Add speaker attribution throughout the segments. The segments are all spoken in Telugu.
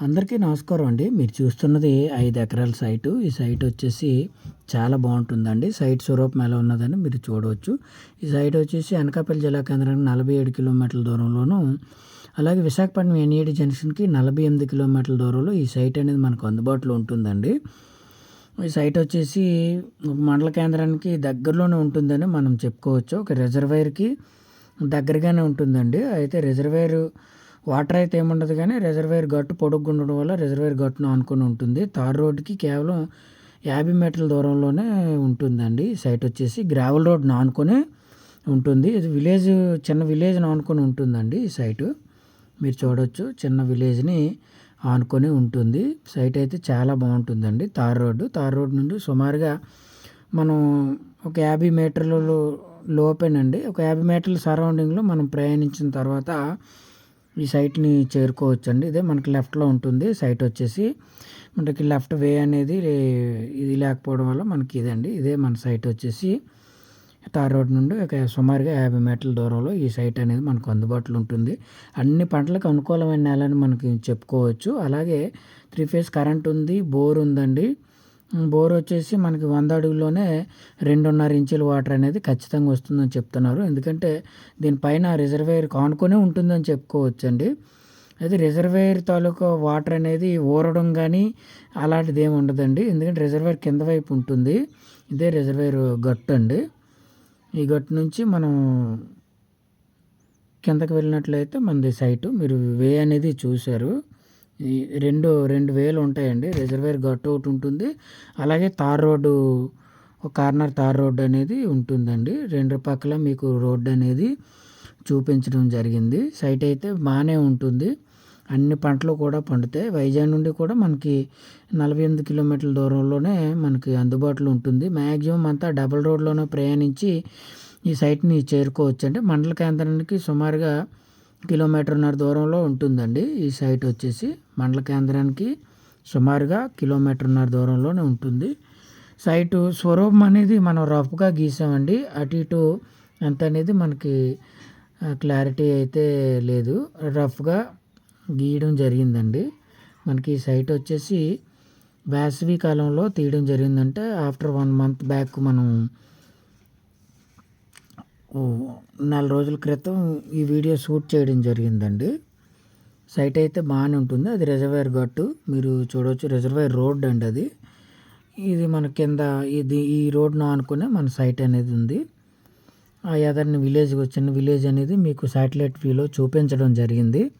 Speaker 1: అందరికీ నమస్కారం అండి. మీరు చూస్తున్నది ఐదు ఎకరాల సైటు. ఈ సైట్ వచ్చేసి చాలా బాగుంటుందండి. సైట్ స్వరూపం ఎలా ఉన్నదని మీరు చూడవచ్చు. ఈ సైట్ వచ్చేసి అనకాపల్లి జిల్లా కేంద్రానికి నలభై ఏడు కిలోమీటర్ల దూరంలోను అలాగే విశాఖపట్నం ఎన్ఈడి జంక్షన్కి నలభై ఎనిమిది కిలోమీటర్ల దూరంలో ఈ సైట్ అనేది మనకు అందుబాటులో ఉంటుందండి. ఈ సైట్ వచ్చేసి ఒక మండల కేంద్రానికి దగ్గరలోనే ఉంటుందని మనం చెప్పుకోవచ్చు. ఒక రిజర్వాయర్కి దగ్గరగానే ఉంటుందండి. అయితే రిజర్వాయర్ వాటర్ అయితే ఏముండదు కానీ రిజర్వేర్ గట్టు పొడుగ్గా ఉండడం వల్ల రిజర్వేర్ గట్టును అనుకుని ఉంటుంది. తార్ రోడ్డుకి కేవలం యాభై మీటర్ల దూరంలోనే ఉంటుందండి. ఈ సైట్ వచ్చేసి గ్రావెల్ రోడ్ ఆనుకొని ఉంటుంది. ఇది విలేజ్ చిన్న విలేజ్ ఆనుకొని ఉంటుందండి ఈ సైటు. మీరు చూడవచ్చు చిన్న విలేజ్ని ఆనుకొని ఉంటుంది. సైట్ అయితే చాలా బాగుంటుందండి తార్ రోడ్డు. తార్ రోడ్ నుండి సుమారుగా మనం ఒక యాభై మీటర్లు లోపేనండి. ఒక యాభై మీటర్ల సరౌండింగ్లో మనం ప్రయాణించిన తర్వాత ఈ సైట్ని చేరుకోవచ్చు అండి ఇదే మనకి లెఫ్ట్లో ఉంటుంది. సైట్ వచ్చేసి మనకి లెఫ్ట్ వే అనేది ఇది లేకపోవడం వల్ల మనకి ఇదండి. ఇదే మన సైట్ వచ్చేసి తార్ రోడ్ నుండి ఒక సుమారుగా యాభై మీటర్ల దూరంలో ఈ సైట్ అనేది మనకు అందుబాటులో ఉంటుంది. అన్ని పంటలకు అనుకూలమైన నేలని మనకి చెప్పుకోవచ్చు. అలాగే త్రీ ఫేస్ కరెంట్ ఉంది బోర్ ఉందండి. బోర్ వచ్చేసి మనకి వంద అడుగులోనే రెండున్నర ఇంచుల వాటర్ అనేది ఖచ్చితంగా వస్తుందని చెప్తున్నారు. ఎందుకంటే దీనిపైన రిజర్వేయర్ కానుకొనే ఉంటుందని చెప్పుకోవచ్చండి. అయితే రిజర్వేయర్ తాలూకా వాటర్ అనేది ఊరడం కానీ అలాంటిది ఏమి ఉండదండి. ఎందుకంటే రిజర్వేయర్ కింద వైపు ఉంటుంది. ఇదే రిజర్వేయర్ గట్టు అండి ఈ గట్టు నుంచి మనం కిందకి వెళ్ళినట్లయితే మనది సైటు. మీరు వే అనేది చూశారు. ఈ రెండు రెండు వేలు ఉంటాయండి. రిజర్వేర్ గట్టు ఒకటి ఉంటుంది. అలాగే తార్ రోడ్డు ఒక కార్నర్ తార్ రోడ్డు అనేది ఉంటుందండి. రెండు పక్కల మీకు రోడ్డు అనేది చూపించడం జరిగింది. సైట్ అయితే బాగానే ఉంటుంది. అన్ని పంటలు కూడా పండుతాయి. వైజాగ్ నుండి కూడా మనకి నలభై ఎనిమిది కిలోమీటర్ల దూరంలోనే మనకి అందుబాటులో ఉంటుంది. మ్యాక్సిమం అంతా డబుల్ రోడ్లోనే ప్రయాణించి ఈ సైట్ని చేరుకోవచ్చు అంటే మండల కేంద్రానికి సుమారుగా కిలోమీటర్న్నర దూరంలో ఉంటుందండి. ఈ సైట్ వచ్చేసి మండల కేంద్రానికి సుమారుగా కిలోమీటర్న్నర దూరంలోనే ఉంటుంది. సైటు స్వరూపం అనేది మనం రఫ్గా గీసామండి. అటు ఇటు ఎంత అనేది మనకి క్లారిటీ అయితే లేదు. రఫ్గా గీయడం జరిగిందండి. మనకి ఈ సైట్ వచ్చేసి వేసవి కాలంలో తీయడం జరిగిందంటే ఆఫ్టర్ వన్ మంత్ బ్యాక్ మనం నెల రోజుల క్రితం ఈ వీడియో షూట్ చేయడం జరిగిందండి. సైట్ అయితే బాగానే ఉంటుంది. అది రిజర్వేర్ గట్టు. మీరు చూడవచ్చు రిజర్వేర్ రోడ్ అండి అది. ఇది మన కింద ఇది ఈ రోడ్ను ఆనుకునే మన సైట్ అనేది ఉంది. ఆ యాదర్ని విలేజ్ వచ్చిన విలేజ్ అనేది మీకు శాటిలైట్ వ్యూలో చూపించడం జరిగింది.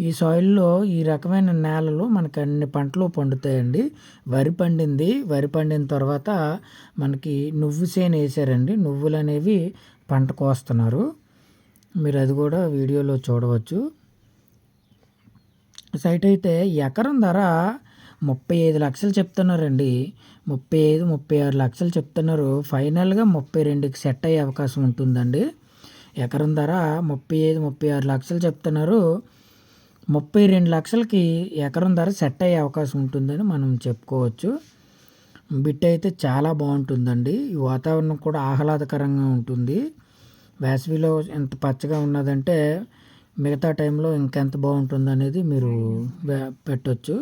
Speaker 1: ఈ సాయిల్లో ఈ రకమైన నేలలు మనకు అన్ని పంటలు పండుతాయండి. వరి పండింది. వరి పండిన తర్వాత మనకి నువ్వు సేను వేసారండి. నువ్వులు అనేవి పంట కోస్తున్నారు మీరు అది కూడా వీడియోలో చూడవచ్చు. సైట్ అయితే ఎకరం ధర ముప్పై ఐదు లక్షలు చెప్తున్నారండి. ముప్పై ఐదు ముప్పై ఆరు లక్షలు చెప్తున్నారు. ఫైనల్గా ముప్పై రెండుకి సెట్ అయ్యే అవకాశం ఉంటుందండి. ఎకరం ధర ముప్పై ఐదు ముప్పై ఆరు లక్షలు చెప్తున్నారు. ముప్పై రెండు లక్షలకి ఎకరం ధర సెట్ అయ్యే అవకాశం ఉంటుందని మనం చెప్పుకోవచ్చు. బిట్ అయితే చాలా బాగుంటుందండి. ఈ వాతావరణం కూడా ఆహ్లాదకరంగా ఉంటుంది. వేసవిలో ఎంత పచ్చగా ఉన్నదంటే మిగతా టైంలో ఇంకెంత బాగుంటుంది అనేది మీరు పెట్టొచ్చు.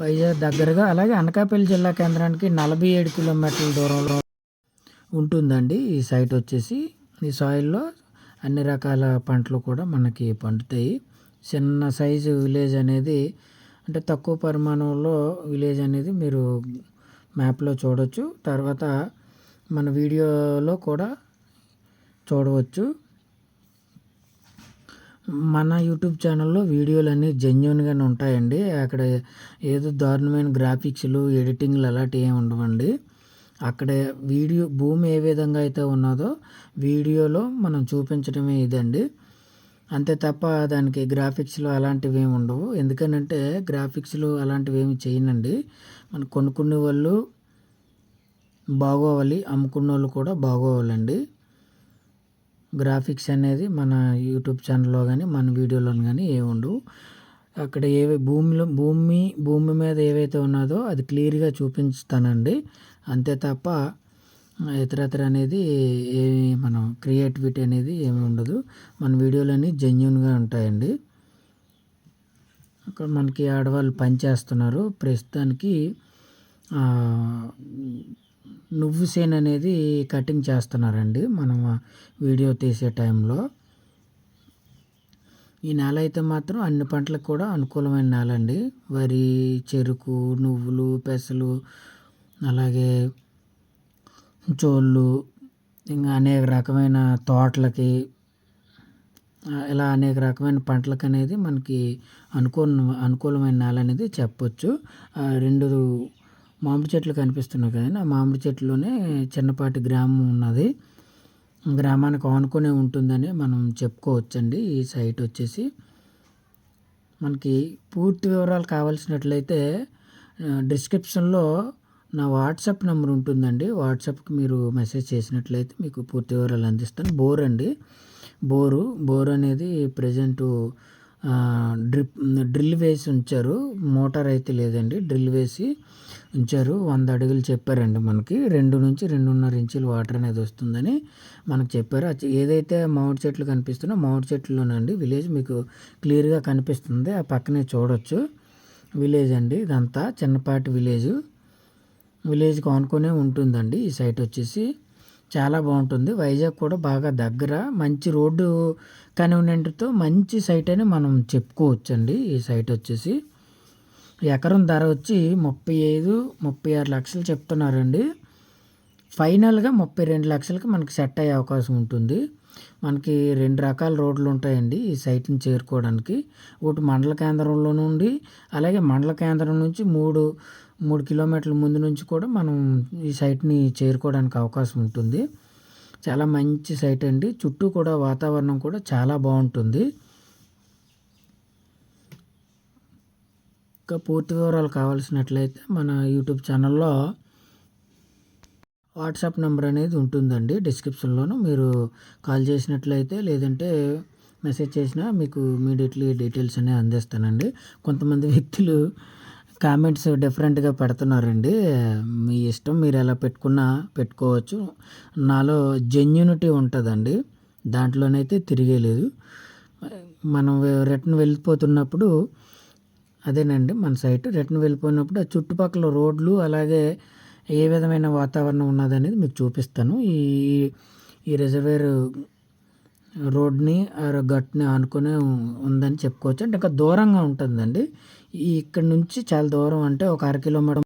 Speaker 1: వైజాగ్ దగ్గరగా అలాగే అనకాపల్లి జిల్లా కేంద్రానికి నలభై ఏడు కిలోమీటర్ల దూరంలో ఉంటుందండి. ఈ సైట్ వచ్చేసి ఈ సాయిల్లో అన్ని రకాల పంటలు కూడా మనకి పండుతాయి. చిన్న సైజు విలేజ్ అనేది అంటే తక్కువ పరిమాణంలో విలేజ్ అనేది మీరు మ్యాప్లో చూడవచ్చు తర్వాత మన వీడియోలో కూడా చూడవచ్చు. మన యూట్యూబ్ ఛానల్లో వీడియోలు అన్నీ జెన్యున్గానే ఉంటాయండి. అక్కడ ఏదో దారుణమైన గ్రాఫిక్స్లు ఎడిటింగ్లు అలాంటివి ఏమి ఉండవండి. అక్కడ వీడియో భూమి ఏ విధంగా అయితే ఉన్నదో వీడియోలో మనం చూపించడమే ఇదండి. అంతే తప్ప దానికి గ్రాఫిక్స్లో అలాంటివి ఏమి ఉండవు. ఎందుకనంటే గ్రాఫిక్స్లు అలాంటివి ఏమి చేయనండి. మనం కొనుక్కునే వాళ్ళు బాగోవాలి అమ్ముకున్న వాళ్ళు కూడా బాగోవాలండి. గ్రాఫిక్స్ అనేది మన యూట్యూబ్ ఛానల్లో కానీ మన వీడియోలో కానీ ఏ ఉండవు. అక్కడ ఏవి భూమిలో భూమి భూమి మీద ఏవైతే ఉన్నదో అది క్లియర్గా చూపించుతానండి అంతే తప్ప ఇతరత్ర అనేది ఏమి మనం క్రియేటివిటీ అనేది ఏమి ఉండదు. మన వీడియోలు అన్నీ జెన్యున్గా ఉంటాయండి. అక్కడ మనకి ఆడవాళ్ళు పని చేస్తున్నారు. ప్రస్తుతానికి నువ్వు సేన్ అనేది కటింగ్ చేస్తున్నారండి. మనం వీడియో తీసే టైంలో. ఈ నేల అయితే మాత్రం అన్ని పంటలకు కూడా అనుకూలమైన నేల అండి వరి చెరుకు నువ్వులు పెసలు అలాగే చోళ్ళు ఇంకా అనేక రకమైన తోటలకి ఇలా అనేక రకమైన పంటలకు అనేది మనకి అనుకూల అనుకూలమైన నేల అనేది చెప్పొచ్చు. ఆ రెండు మామిడి చెట్లు కనిపిస్తున్నాయి కదండి. ఆ మామిడి చెట్లులోనే చిన్నపాటి గ్రామం ఉన్నది. గ్రామానికి ఆనుకునే ఉంటుందని మనం చెప్పుకోవచ్చండి. ఈ సైట్ వచ్చేసి మనకి పూర్తి వివరాలు కావాల్సినట్లయితే డిస్క్రిప్షన్లో నా వాట్సాప్ నెంబర్ ఉంటుందండి. వాట్సాప్కి మీరు మెసేజ్ చేసినట్లయితే మీకు పూర్తి వివరాలు అందిస్తాను. బోర్ అండి. బోరు బోర్ అనేది ప్రజెంటు డ్రిప్ డ్రిల్ వేసి ఉంచారు. మోటార్ అయితే లేదండి. డ్రిల్ వేసి ఉంచారు. వంద అడుగులు చెప్పారండి మనకి. రెండు నుంచి రెండున్నర ఇంచులు వాటర్ అనేది వస్తుందని మనకు చెప్పారు. ఏదైతే మామిడి చెట్లు కనిపిస్తున్నా మామిడి చెట్లునండి విలేజ్ మీకు క్లియర్గా కనిపిస్తుంది. ఆ పక్కనే చూడొచ్చు. విలేజ్ అండి ఇదంతా. చిన్నపాటి విలేజ్. విలేజ్కి ఆనుకునే ఉంటుందండి. ఈ సైట్ వచ్చేసి చాలా బాగుంటుంది. వైజాగ్ కూడా బాగా దగ్గర. మంచి రోడ్డు కన్వీనియంట్తో మంచి సైట్ అని మనం చెప్పుకోవచ్చండి. ఈ సైట్ వచ్చేసి ఎకరం ధర వచ్చి ముప్పై ఐదు ముప్పై ఆరు లక్షలు చెప్తున్నారండి. ఫైనల్గా ముప్పై రెండు లక్షలకి మనకి సెట్ అయ్యే అవకాశం ఉంటుంది. మనకి రెండు రకాల రోడ్లు ఉంటాయండి ఈ సైట్ని చేరుకోవడానికి. ఒకటి మండల కేంద్రంలో నుండి అలాగే మండల కేంద్రం నుంచి మూడు మూడు కిలోమీటర్ల ముందు నుంచి కూడా మనం ఈ సైట్ని చేరుకోవడానికి అవకాశం ఉంటుంది. చాలా మంచి సైట్ అండి. చుట్టూ కూడా వాతావరణం కూడా చాలా బాగుంటుంది. ఇంకా పూర్తి వివరాలు కావాల్సినట్లయితే మన యూట్యూబ్ ఛానల్లో వాట్సాప్ నెంబర్ అనేది ఉంటుందండి. డిస్క్రిప్షన్లోను మీరు కాల్ చేసినట్లయితే లేదంటే మెసేజ్ చేసినా మీకు ఇమీడియట్లీ డీటెయిల్స్ అనేవి అందిస్తానండి. కొంతమంది వ్యక్తులు కామెంట్స్ డిఫరెంట్గా పెడుతున్నారండి. మీ ఇష్టం మీరు ఎలా పెట్టుకున్నా పెట్టుకోవచ్చు. నాలో జెన్యునిటీ ఉంటుందండి. దాంట్లోనైతే తిరిగేలేదు మనం రిటర్న్ వెళ్ళిపోతున్నప్పుడు అదేనండి మన సైట్ రిటర్న్ వెళ్ళిపోయినప్పుడు ఆ చుట్టుపక్కల రోడ్లు అలాగే ఏ విధమైన వాతావరణం ఉన్నదనేది మీకు చూపిస్తాను. ఈ ఈ రిజర్వేర్ రోడ్ని ఆ గట్టుని ఆనుకునే ఉందని చెప్పుకోవచ్చు. అంటే ఇంకా దూరంగా ఉంటుందండి. ఇక్కడ నుంచి చాలా దూరం అంటే ఒక అర కిలోమీటర్